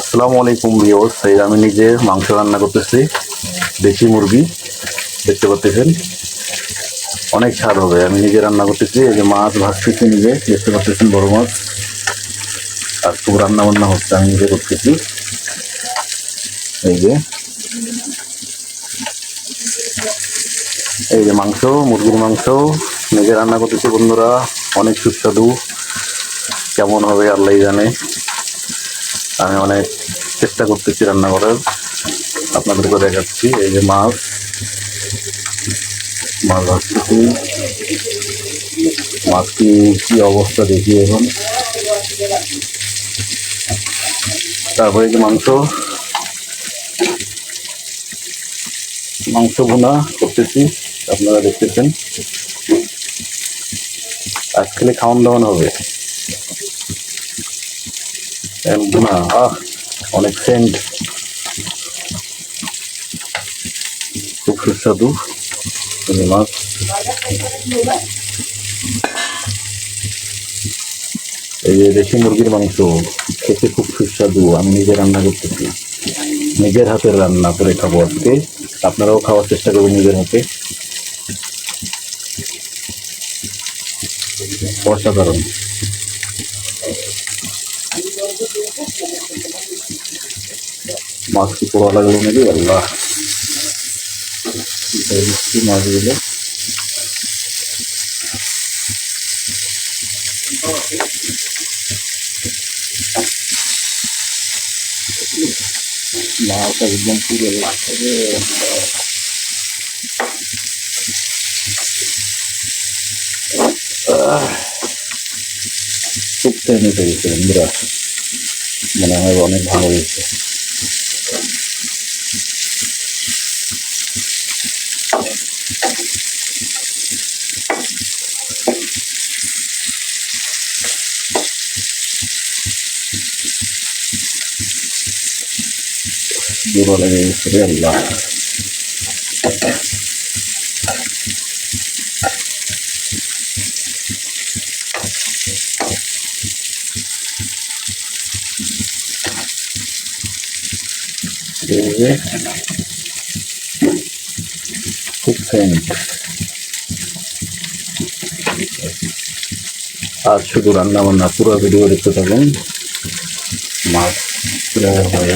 আসসালামু আলাইকুম ভিউয়ার্স। এই আমি নিজে মাংস রান্না করতেছি, দেশি মুরগি, দেখতে পাচ্ছেন অনেক স্বাদ হবে। আমি নিজে রান্না করতেছি, এই যে মাছ ভাজতেছি নিজে, দেখতে পাচ্ছেন বড় মাছ। আর খুব রান্না বান্না হচ্ছে, আমি নিজে করতেছি। এই যে। এই যে মাংস, মুরগির মাংস, নিজে রান্না করতেছি বন্ধুরা, অনেক সুস্বাদু। কেমন হবে আল্লাহ জানে। আমি অনেক চেষ্টা করতেছি রান্না করার। আপনাদেরকে দেখাচ্ছি, এই যে মাছ। মাছ ভাজতেছি মাছ কি কি অবস্থা দেখি এখন। তারপরে যে মাংস। মাংস ভুনা করতেছি, আপনারা দেখতেছেন। আজ খেলে খাওয়ান দাওয়ান হবে। ভুনা আহ অনেক সেন্ট খুব সুস্বাদু। মাছ এই যে দেশি মুরগির মাংস, খেতে খুব সুস্বাদু। আমি নিজে রান্না করতেছি। নিজের হাতের রান্না করে খাব আজকে। আপনারাও খাওয়ার চেষ্টা করবেন নিজের হাতে। অসাধারণ। মাছ কি লাগল নাকি আল্লাহ। দিচ্ছি একদম পুরো লাগছে খুব টেনে পেয়েছে বন্ধুরা। মনে হয় অনেক ভালো হয়েছে দূর লেগে গেছে রে আল্লাহ এই যে খুব সেন্ট আজ শুধু রান্না বান্না পুরো ভিডিও দেখতে থাকুন। মাছ হয়ে